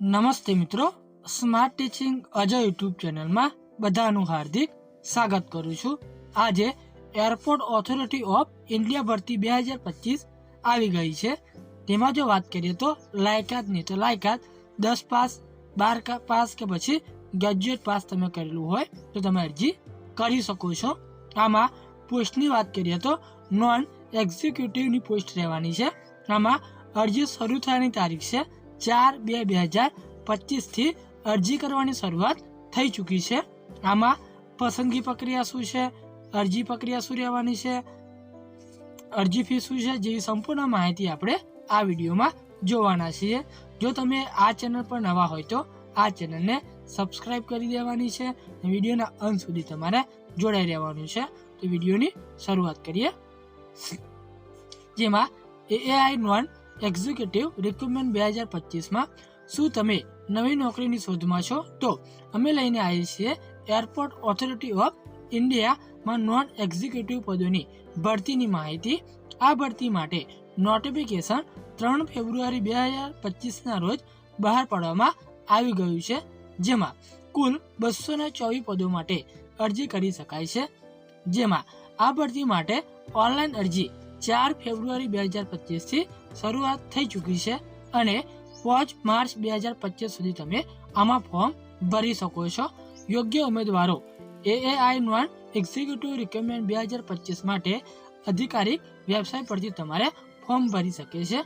નમસ્તે મિત્રો. Smart teaching Ajay YouTube ચેનલમાં બધાનું હાર્દિક સ્વાગત કરું છું. આજે એરપોર્ટ ઓથોરિટી ઓફ ઇન્ડિયા ભરતી બે હજાર પચીસ આવી ગઈ છે. તેમાં જો વાત કરીએ તો લાયકાતની તો લાયકાત દસ પાસ, બાર પાસ કે પછી ગ્રેજ્યુએટ પાસ તમે કરેલું હોય તો તમે અરજી કરી શકો છો. આમાં પોસ્ટની વાત કરીએ તો નોન એક્ઝિક્યુટિવની પોસ્ટ રહેવાની છે. આમાં અરજી શરૂ થવાની તારીખ છે ચાર બે બે હજાર પચીસથી અરજી કરવાની શરૂઆત થઈ ચૂકી છે. આમાં પસંદગી પ્રક્રિયા શું છે? અરજી પ્રક્રિયા શું રહેવાની છે? અરજી ફી શું છે? જેવી સંપૂર્ણ માહિતી આપણે આ વિડીયોમાં જોવાના છીએ. જો તમે આ ચેનલ પર નવા હોય તો આ ચેનલને સબસ્ક્રાઇબ કરી દેવાની છે વિડીયોના અંત સુધી તમારે જોડાઈ રહેવાનું છે. તો વિડીયોની શરૂઆત કરીએ. જેમાં એઆઈ નોન એક્ઝિક્યુટિવ રિક્રુટમેન્ટ બે હજાર પચીસમાં શું તમે નવી નોકરીની શોધમાં છો? તો અમે લઈને આવીએ છીએ એરપોર્ટ ઓથોરિટી ઓફ ઇન્ડિયામાં નોન એક્ઝિક્યુટિવ પદોની ભરતીની માહિતી. આ ભરતી માટે નોટિફિકેશન ત્રણ ફેબ્રુઆરી બે હજાર પચીસના રોજ બહાર પાડવામાં આવી ગયું છે, જેમાં કુલ બસો ને ચોવીસ પદો માટે અરજી કરી શકાય છે. જેમાં આ ભરતી માટે ઓનલાઈન અરજી ચાર ફેબ્રુઆરી બે હજાર પચીસથી શરૂઆત થઈ ચૂકી છે અને પાંચ માર્ચ બે હજાર પચીસ સુધી તમે આમાં ફોર્મ ભરી શકો છો. યોગ્ય ઉમેદવારો એએઆઈ નોન એક્ઝિક્યુટિવ રિકમેન્ડ બે હજાર પચીસ માટે અધિકારિક વેબસાઇટ પરથી તમારે ફોર્મ ભરી શકે છે.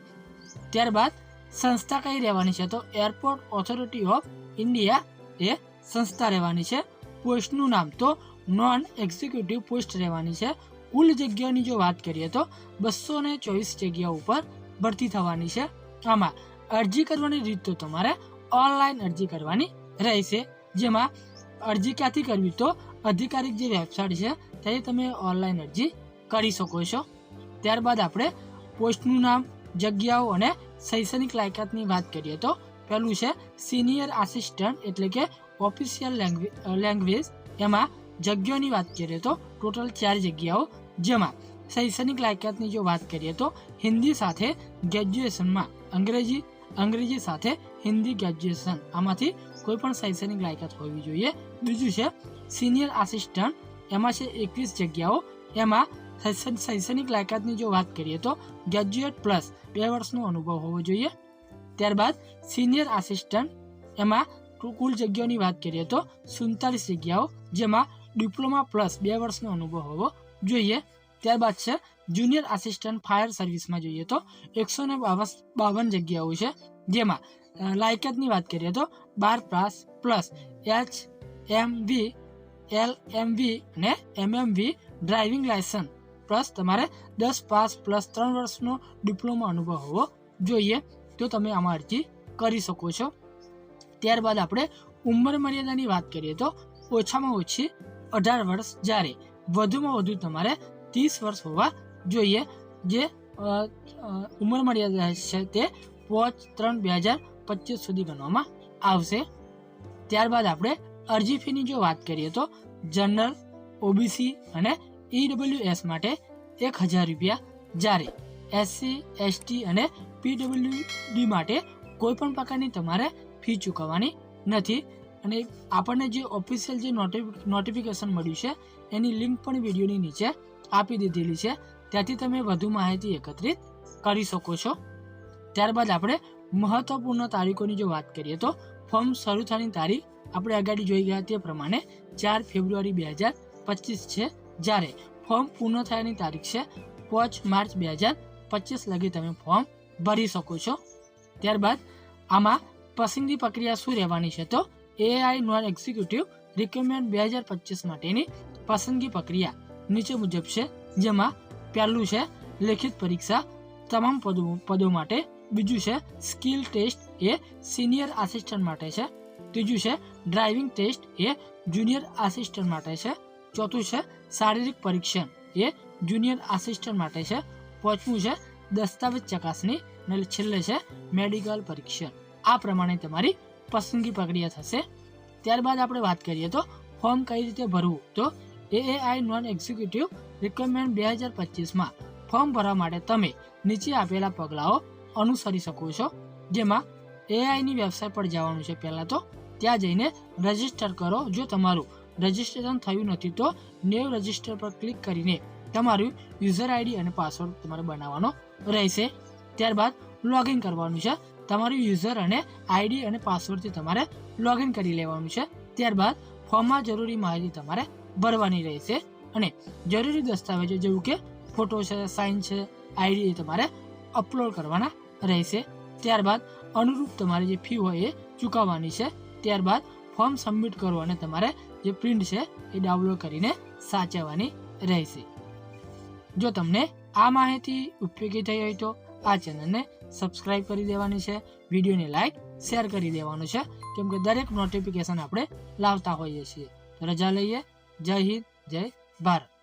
ત્યારબાદ સંસ્થા કઈ રહેવાની છે? તો એરપોર્ટ ઓથોરિટી ઓફ ઇન્ડિયા એ સંસ્થા રહેવાની છે. પોસ્ટનું નામ તો નોન એક્ઝિક્યુટિવ પોસ્ટ રહેવાની છે. કુલ જગ્યાની જો વાત કરીએ તો બસો ને ચોવીસ જગ્યાઓ ઉપર ભરતી થવાની છે. આમાં અરજી કરવાની રીત તો તમારે ઓનલાઈન અરજી કરવાની રહેશે. જેમાં અરજી ક્યાંથી કરવી તો અધિકારિક જે વેબસાઇટ છે, ત્યાંથી તમે ઓનલાઈન અરજી કરી શકો છો. ત્યારબાદ આપણે પોસ્ટનું નામ, જગ્યાઓ અને શૈક્ષણિક લાયકાતની વાત કરીએ તો પહેલું છે સિનિયર આસિસ્ટન્ટ એટલે કે ઓફિશિયલ લેંગ્વેજ. એમાં જગ્યાઓની વાત કરીએ તો ટોટલ ચાર જગ્યાઓ જેમાં શૈક્ષણિક લાયકાતની જો વાત કરીએ તો હિન્દી સાથે ગ્રેજ્યુએશનમાં અંગ્રેજી અંગ્રેજી સાથે હિન્દી ગ્રેજ્યુએશન આમાંથી કોઈ પણ શૈક્ષણિક લાયકાત હોવી જોઈએ. બીજું છે સિનિયર આસિસ્ટન્ટ એમાં છે એકવીસ જગ્યાઓ. એમાં શૈક્ષણિક લાયકાતની જો વાત કરીએ તો ગ્રેજ્યુએટ પ્લસ બે વર્ષનો અનુભવ હોવો જોઈએ. ત્યારબાદ સિનિયર આસિસ્ટન્ટ એમાં કુલ જગ્યાઓની વાત કરીએ તો સુડતાલીસ જગ્યાઓ, જેમાં ડિપ્લોમા પ્લસ બે વર્ષનો અનુભવ હોવો જોઈએ. ત્યારબાદ છે જુનિયર આસિસ્ટન્ટ ફાયર સર્વિસમાં જોઈએ તો એકસો ને બાવન જગ્યાઓ છે. જેમાં લાયકાતની વાત કરીએ તો બાર pass plus, H M V, L M V અને M M V driving licence plus તમારે દસ પાસ પ્લસ ત્રણ વર્ષનો ડિપ્લોમા અનુભવ હોવો જોઈએ. તો તમે આમાં અરજી કરી શકો છો. ત્યારબાદ આપણે ઉંમર મર્યાદાની વાત કરીએ તો ઓછામાં ઓછી અઢાર વર્ષ જ્યારે વધુમાં વધુ તમારે ત્રીસ વર્ષ હોવા જોઈએ, જે ઉંમર મર્યાદા છે તે પાંચ ત્રણ બે હજાર પચીસ સુધી ગણવામાં આવશે. ત્યારબાદ આપણે અરજી ફીની જો વાત કરીએ તો જનરલ, ઓબીસી અને ઈડબ્લ્યુએસ માટે એક હજાર રૂપિયા જ્યારે એસસી, એસટી અને પીડબ્લ્યુડી માટે કોઈ પણ પ્રકારની તમારે ફી ચૂકવવાની નથી. અને આપણને જે ઓફિશિયલ જે નોટિફિકેશન મળ્યું છે, એની લિંક પણ વિડીયોની નીચે આપી દીધેલી છે. ત્યાંથી તમે વધુ માહિતી એકત્રિત કરી શકો છો. ત્યારબાદ આપણે મહત્વપૂર્ણ તારીખોની જો વાત કરીએ તો ફોર્મ શરૂ થવાની તારીખ આપણે આગળ જોઈ ગયા તે પ્રમાણે ચાર ફેબ્રુઆરી બે હજાર પચીસ છે. જ્યારે ફોર્મ પૂર્ણ થયાની તારીખ છે પાંચ માર્ચ બે હજાર પચીસ લગી તમે ફોર્મ ભરી શકો છો. ત્યારબાદ આમાં પસંદગી પ્રક્રિયા શું રહેવાની છે તો એઆઈ નોન એક્ઝિક્યુટિવ રિક્રુટમેન્ટ બે હજાર પચીસ માટેની પસંદગી પ્રક્રિયા નીચે મુજબ છે, જેમાં પહેલું છે લેખિત પરીક્ષા, તમામ પદો પદો માટે, બીજું છે સ્કિલ ટેસ્ટ એ સિનિયર આસિસ્ટન્ટ માટે છે, ત્રીજું છે ડ્રાઇવિંગ ટેસ્ટ એ જુનિયર આસિસ્ટન્ટ માટે છે, ચોથું છે શારીરિક પરીક્ષણ એ જુનિયર આસિસ્ટન્ટ માટે છે, પાંચમું છે દસ્તાવેજ ચકાસણી અને છેલ્લે છે મેડિકલ પરીક્ષણ. આ પ્રમાણે તમારી પસંદગી પ્રક્રિયા થશે. ત્યારબાદ આપણે વાત કરીએ તો ફોર્મ કઈ રીતે ભરવું? તો એએઆઈ નોન એક્ઝિક્યુટિવ રિક્વાયરમેન્ટ બે હજાર પચીસમાં ફોર્મ ભરવા માટે તમે નીચે આપેલા પગલાઓ અનુસરી શકો છો. જેમાં એઆઈની વેબસાઇટ પર જવાનું છે પહેલાં તો. ત્યાં જઈને રજિસ્ટર કરો. જો તમારું રજિસ્ટ્રેશન થયું નથી તો નેવ રજિસ્ટર પર ક્લિક કરીને તમારું યુઝર આઈડી અને પાસવર્ડ તમારે બનાવવાનો રહેશે. ત્યારબાદ લોગિન કરવાનું છે. તમારું યુઝર અને આઈડી અને પાસવર્ડથી તમારે લોગિન કરી લેવાનું છે. ત્યારબાદ ફોર્મમાં જરૂરી માહિતી તમારે ભરવાની રહેશે અને જરૂરી દસ્તાવેજો જેવું કે ફોટો છે, સાઇન છે, આઈડી એ તમારે અપલોડ કરવાના રહેશે. ત્યારબાદ અનુરૂપ તમારે જે ફી હોય એ ચૂકવવાની છે. ત્યારબાદ ફોર્મ સબમિટ કરો અને તમારે જે પ્રિન્ટ છે એ ડાઉનલોડ કરીને સાચવવાની રહેશે. જો તમને આ માહિતી ઉપયોગી થઈ હોય તો આ ચેનલને સબસ્ક્રાઇબ કરી દેવાની છે, વિડીયોને લાઈક શેર કરી દેવાનું છે. કેમ કે દરેક નોટિફિકેશન આપણે લાવતા હોઈએ છીએ. રજા લઈએ. જય હિન્દ, જય ભારત.